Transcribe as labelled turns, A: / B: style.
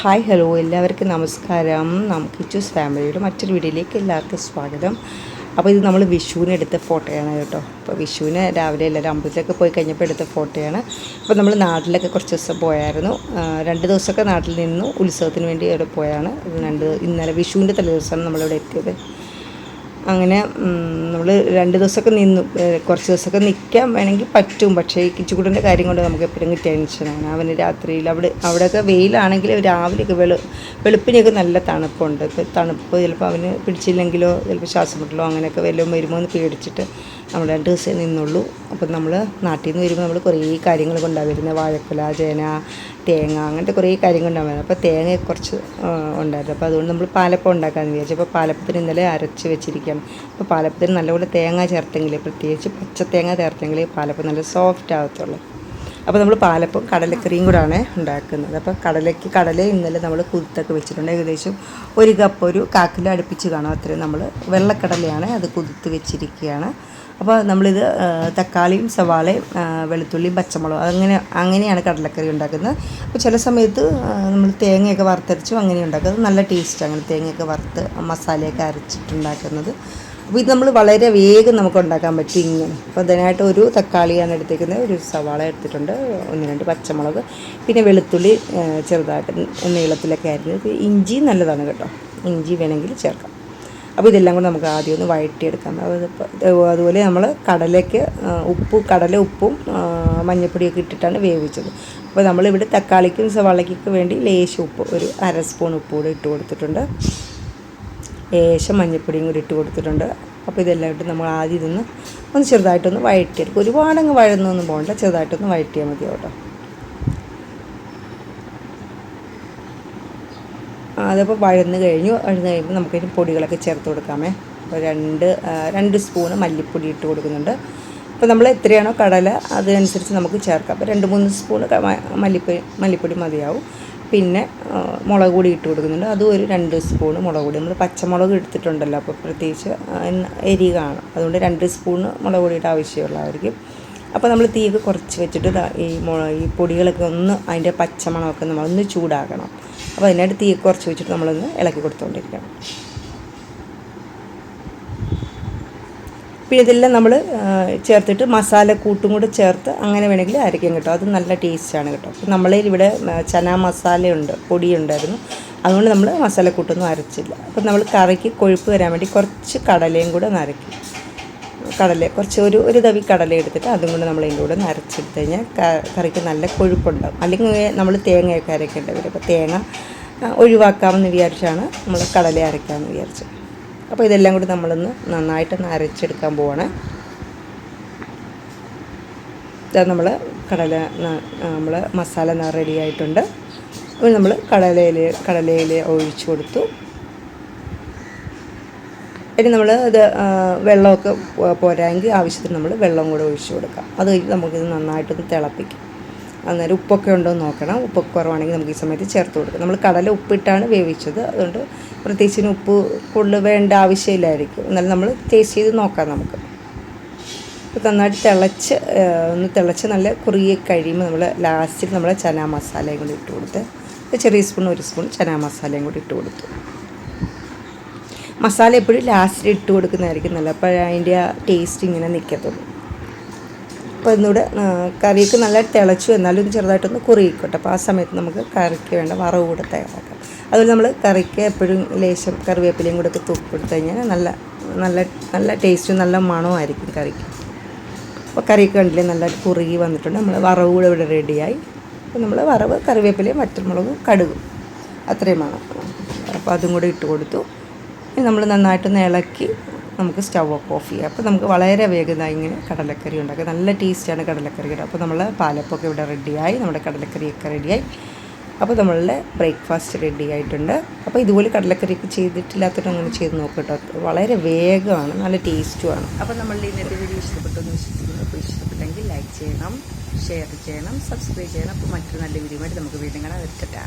A: Hi hello എല്ലാവർക്കും നമസ്കാരം. നമുക്ക് കിച്ചൂസ് ഫാമിലിയുടെ മറ്റൊരു വീഡിയോയിലേക്ക് എല്ലാവർക്കും സ്വാഗതം. അപ്പോൾ ഇത് നമ്മൾ വിഷുവിന് എടുത്ത ഫോട്ടോയാണ് കേട്ടോ. അപ്പോൾ വിഷുവിന് രാവിലെ എല്ലാവരും അമ്പലത്തിലൊക്കെ പോയി കഴിഞ്ഞപ്പോൾ എടുത്ത ഫോട്ടോയാണ്. അപ്പോൾ നമ്മൾ നാട്ടിലൊക്കെ കുറച്ച് ദിവസം പോയായിരുന്നു. രണ്ട് ദിവസമൊക്കെ നാട്ടിൽ നിന്നു ഉത്സവത്തിന് വേണ്ടി അവിടെ പോയാണ്. രണ്ട് ഇന്നലെ വിഷുവിന്റെ തലേ ദിവസമാണ് നമ്മളിവിടെ എത്തിയത്. അങ്ങനെ നമ്മൾ രണ്ട് ദിവസമൊക്കെ നിന്നു. കുറച്ച് ദിവസമൊക്കെ നിൽക്കാൻ വേണമെങ്കിൽ പറ്റും. പക്ഷേ ഈ കിച്ചുകുട്ടന്റെ കാര്യം കൊണ്ട് നമുക്ക് എപ്പോഴും ടെൻഷനാണ് അവന് രാത്രിയിൽ അവിടെ അവിടെയൊക്കെ വെയിലാണെങ്കിൽ രാവിലെയൊക്കെ വെളു വെളുപ്പിനെയൊക്കെ നല്ല തണുപ്പുണ്ട്. ഇപ്പോൾ തണുപ്പ് ചിലപ്പോൾ അവന് പിടിച്ചില്ലെങ്കിലോ ചിലപ്പോൾ ശ്വാസം മുട്ടലോ അങ്ങനെയൊക്കെ വല്ലതും വരുമോ എന്ന് പേടിച്ചിട്ട് നമ്മൾ രണ്ട് ദിവസമേ നിന്നുള്ളൂ. അപ്പം നമ്മൾ നാട്ടിൽ നിന്ന് വരുമ്പോൾ നമ്മൾ കുറേ കാര്യങ്ങൾ കൊണ്ടാണ് വരുന്നത്. വാഴക്കുല ചേന തേങ്ങ അങ്ങനത്തെ കുറേ കാര്യങ്ങൾ ഉണ്ടാകും അപ്പോൾ തേങ്ങ കുറച്ച് ഉണ്ടായിരുന്നു. അപ്പോൾ അതുകൊണ്ട് നമ്മൾ പാലപ്പം ഉണ്ടാക്കാമെന്ന് വിചാരിച്ചു. അപ്പോൾ പാലപ്പത്തിന് ഇന്നലെ അരച്ച് വെച്ചിരിക്കുകയാണ് അപ്പോൾ പാലപ്പത്തിന് നല്ലപോലെ തേങ്ങ ചേർത്തെങ്കിൽ പ്രത്യേകിച്ച് പച്ച തേങ്ങ ചേർത്തെങ്കിൽ പാലപ്പം നല്ല സോഫ്റ്റ് ആകത്തുള്ളൂ അപ്പോൾ നമ്മൾ പാലപ്പം കടലക്കറിയും കൂടാണ് ഉണ്ടാക്കുന്നത്. അപ്പോൾ കടലയ്ക്ക് കടല ഇന്നലെ നമ്മൾ കുതിർത്തൊക്കെ വെച്ചിട്ടുണ്ട്. ഏകദേശം ഒരു കപ്പ് ഒരു കാക്കിലോ അടുപ്പിച്ച് കാണും. അത്രയും നമ്മൾ വെള്ളക്കടലയാണ് അത് കുതിർത്ത് വെച്ചിരിക്കുകയാണ്. അപ്പോൾ നമ്മളിത് തക്കാളിയും സവാളയും വെളുത്തുള്ളിയും പച്ചമുളകും അങ്ങനെ അങ്ങനെയാണ് കടലക്കറി ഉണ്ടാക്കുന്നത്. അപ്പോൾ ചില സമയത്ത് നമ്മൾ തേങ്ങയൊക്കെ വറുത്തരച്ചും അങ്ങനെ ഉണ്ടാക്കുന്നത് നല്ല ടേസ്റ്റ് അങ്ങനെ തേങ്ങയൊക്കെ വറുത്ത് മസാലയൊക്കെ അരച്ചിട്ടുണ്ടാക്കുന്നത്. അപ്പോൾ ഇത് നമ്മൾ വളരെ വേഗം നമുക്ക് ഉണ്ടാക്കാൻ പറ്റും ഇങ്ങനെ. അപ്പോൾ അതിനായിട്ട് ഒരു തക്കാളിയാണ് എടുത്തേക്കുന്നത്. ഒരു സവാള എടുത്തിട്ടുണ്ട് ഒന്ന് രണ്ട് പച്ചമുളക് പിന്നെ വെളുത്തുള്ളി ചെറുതായിട്ട് നീളത്തിലൊക്കെ ആയിരുന്നു ഇഞ്ചി നല്ലതാണ് കേട്ടോ. ഇഞ്ചി വേണമെങ്കിൽ ചേർക്കാം. അപ്പോൾ ഇതെല്ലാം കൂടെ നമുക്ക് ആദ്യം ഒന്ന് വഴറ്റിയെടുക്കാം. അതുപോലെ നമ്മൾ കടലയ്ക്ക് ഉപ്പ് കടല ഉപ്പും മഞ്ഞൾപ്പൊടിയൊക്കെ ഇട്ടിട്ടാണ് വേവിച്ചത്. അപ്പോൾ നമ്മളിവിടെ തക്കാളിക്കും സവാളയ്ക്കൊക്കെ വേണ്ടി ലേശം ഉപ്പ് ഒരു അര സ്പൂൺ ഉപ്പ് കൂടെ ഇട്ട് കൊടുത്തിട്ടുണ്ട്. ലേശം മഞ്ഞൾപ്പൊടിയും കൂടി ഇട്ട് കൊടുത്തിട്ടുണ്ട്. അപ്പോൾ ഇതെല്ലാം ഇട്ട് നമ്മൾ ആദ്യം ഇതൊന്ന് ഒന്ന് ചെറുതായിട്ടൊന്ന് വഴറ്റിയെടുക്കും. ഒരുപാടങ്ങ് വഴന്നൊന്നും പോകണ്ട. ചെറുതായിട്ടൊന്ന് വഴറ്റിയാൽ മതി കേട്ടോ. അതപ്പോൾ വഴന്ന് കഴിഞ്ഞു. വഴന്ന് കഴിയുമ്പോൾ നമുക്കതിന് പൊടികളൊക്കെ ചേർത്ത് കൊടുക്കാമേ. അപ്പോൾ രണ്ട് രണ്ട് സ്പൂണ് മല്ലിപ്പൊടി ഇട്ട് കൊടുക്കുന്നുണ്ട്. അപ്പോൾ നമ്മൾ എത്രയാണോ കടല അതനുസരിച്ച് നമുക്ക് ചേർക്കാം. അപ്പോൾ രണ്ട് മൂന്ന് സ്പൂൺ മല്ലിപ്പൊടി മല്ലിപ്പൊടി മതിയാവും. പിന്നെ മുളക് പൊടി ഇട്ട് കൊടുക്കുന്നുണ്ട്. അതും ഒരു രണ്ട് സ്പൂൺ മുളക് പൊടി. നമ്മൾ പച്ചമുളക് എടുത്തിട്ടുണ്ടല്ലോ അപ്പോൾ പ്രത്യേകിച്ച് എരി കാണും. അതുകൊണ്ട് രണ്ട് സ്പൂൺ മുളക് പൊടിയുടെ ആവശ്യമുള്ളതായിരിക്കും. അപ്പോൾ നമ്മൾ തീയൊക്കെ കുറച്ച് വെച്ചിട്ട് ഈ ഈ പൊടികളൊക്കെ ഒന്ന് അതിന്റെ പച്ചമണമൊക്കെ നമ്മൾ ഒന്ന് ചൂടാക്കണം. അപ്പോൾ അതിനായിട്ട് തീ കുറച്ച് വെച്ചിട്ട് നമ്മളൊന്ന് ഇളക്കി കൊടുത്തുകൊണ്ടിരിക്കണം പിന്നെ ഇതെല്ലാം നമ്മൾ ചേർത്തിട്ട് മസാല കൂട്ടും കൂടെ ചേർത്ത് അങ്ങനെ വേണമെങ്കിൽ അരയ്ക്കും കേട്ടോ. അത് നല്ല ടേസ്റ്റാണ് കേട്ടോ. അപ്പോൾ നമ്മളെ ഇവിടെ ചന മസാലയുണ്ട് പൊടിയുണ്ടായിരുന്നു അതുകൊണ്ട് നമ്മൾ മസാല കൂട്ടൊന്നും അരച്ചില്ല. അപ്പം നമ്മൾ കറിക്ക് കൊഴുപ്പ് വരാൻ വേണ്ടി കുറച്ച് കടലയും കൂടെ ഒന്ന് കടല കുറച്ച് ഒരു ഒരു തവി കടല എടുത്തിട്ട് അതും കൂടെ നമ്മൾ അതിന്റെ കൂടെ നരച്ചെടുത്ത് കഴിഞ്ഞാൽ കറിക്ക് നല്ല കൊഴുപ്പുണ്ടാകും അല്ലെങ്കിൽ നമ്മൾ തേങ്ങയൊക്കെ അരയ്ക്കേണ്ടി വരും അപ്പോൾ തേങ്ങ ഒഴിവാക്കാമെന്ന് വിചാരിച്ചാണ് നമ്മൾ കടല അരയ്ക്കാമെന്ന് വിചാരിച്ചത്. അപ്പോൾ ഇതെല്ലാം കൂടി നമ്മളൊന്ന് നന്നായിട്ടൊന്ന് അരച്ചെടുക്കാൻ പോവാണ്. ഇതാ നമ്മൾ കടല നമ്മൾ മസാല റെഡി ആയിട്ടുണ്ട്. നമ്മൾ കടലയിൽ കടലയിൽ ഒഴിച്ചു കൊടുത്തു. ഇനി നമ്മൾ ഇത് വെള്ളമൊക്കെ പോരായെങ്കിൽ ആവശ്യത്തിന് നമ്മൾ വെള്ളം കൂടെ ഒഴിച്ചു കൊടുക്കാം. അത് കഴിഞ്ഞ് നമുക്കിത് നന്നായിട്ടൊന്ന് തിളപ്പിക്കും. അന്നേരം ഉപ്പൊക്കെ ഉണ്ടോ എന്ന് നോക്കണം. ഉപ്പൊക്കെ കുറവാണെങ്കിൽ നമുക്ക് ഈ സമയത്ത് ചേർത്ത് കൊടുക്കാം. നമ്മൾ കടല ഉപ്പിട്ടാണ് വേവിച്ചത്. അതുകൊണ്ട് പ്രത്യേകിച്ചിന് ഉപ്പ് കൂടുതൽ വേണ്ട ആവശ്യമില്ലായിരിക്കും. എന്നാലും നമ്മൾ ടേസ്റ്റ് ചെയ്ത് നോക്കാം നമുക്ക്. അപ്പോൾ നന്നായിട്ട് തിളച്ച് ഒന്ന് തിളച്ച് നല്ല കുറുകി കഴിയുമ്പോൾ നമ്മൾ ലാസ്റ്റിൽ നമ്മൾ ചന മസാലയും കൂടി ഇട്ട് കൊടുത്ത് ചെറിയ സ്പൂൺ ഒരു സ്പൂൺ ചന മസാലയും കൂടി ഇട്ട് കൊടുത്തു. മസാല എപ്പോഴും ലാസ്റ്റിൽ ഇട്ട് കൊടുക്കുന്നതായിരിക്കും നല്ല അപ്പോൾ അതിന്റെ ആ ടേസ്റ്റ് ഇങ്ങനെ നിൽക്കത്തുള്ളൂ അപ്പോൾ ഇന്നുകൂടെ കറിയൊക്കെ നല്ല തിളച്ചു എന്നാലും ചെറുതായിട്ടൊന്ന് കുറുകിക്കോട്ടെ. അപ്പോൾ ആ സമയത്ത് നമുക്ക് കറിക്ക് വേണ്ട വറവ് കൂടെ തയ്യാറാക്കാം. അതുപോലെ നമ്മൾ കറിക്ക് എപ്പോഴും ലേശം കറിവേപ്പിലയും കൂടെ ഒക്കെ തൂക്കി കൊടുത്തു കഴിഞ്ഞാൽ നല്ല നല്ല നല്ല ടേസ്റ്റും നല്ല മണമായിരിക്കും കറിക്ക്. അപ്പോൾ കറിയൊക്കെ കണ്ടില്ലേ നല്ല കുറുകി വന്നിട്ടുണ്ട്. നമ്മൾ വറവ് കൂടെ ഇവിടെ റെഡിയായി അപ്പോൾ നമ്മൾ വറവ് കറിവേപ്പിലയും വറ്റൽമുളകും കടുകും. അത്രയും വേണം. അപ്പോൾ അതും കൂടെ ഇട്ട് കൊടുത്തു. ഇനി നമ്മൾ നന്നായിട്ടൊന്ന് ഇളക്കി നമുക്ക് സ്റ്റൗ ഒക്കെ ഓഫ് ചെയ്യാം. അപ്പോൾ നമുക്ക് വളരെ വേഗം ഇങ്ങനെ കടലക്കറി ഉണ്ടാക്കുക നല്ല ടേസ്റ്റാണ് കടലക്കറിയുടെ. അപ്പോൾ നമ്മൾ പാലപ്പൊക്കെ ഇവിടെ റെഡിയായി. നമ്മുടെ കടലക്കറിയൊക്കെ റെഡിയായി. അപ്പോൾ നമ്മളുടെ ബ്രേക്ക്ഫാസ്റ്റ് റെഡി ആയിട്ടുണ്ട്. അപ്പോൾ ഇതുപോലെ കടലക്കറിയൊക്കെ ചെയ്തിട്ടില്ലാത്തവരും അങ്ങനെ ചെയ്ത് നോക്കട്ടോ. വളരെ വേഗമാണ്. നല്ല ടേസ്റ്റുമാണ്. അപ്പോൾ നമ്മളുടെ ഇന്നത്തെ വീഡിയോ ഇഷ്ടപ്പെട്ടു എന്ന് വിശ്വസിക്കുന്നു ഇഷ്ടപ്പെട്ടെങ്കിൽ ലൈക്ക് ചെയ്യണം ഷെയർ ചെയ്യണം സബ്സ്ക്രൈബ് ചെയ്യണം. അപ്പോൾ മറ്റൊരു നല്ല വീഡിയോ ആയിട്ട് നമുക്ക് വീണ്ടും കാണാം. വെച്ചിട്ടാ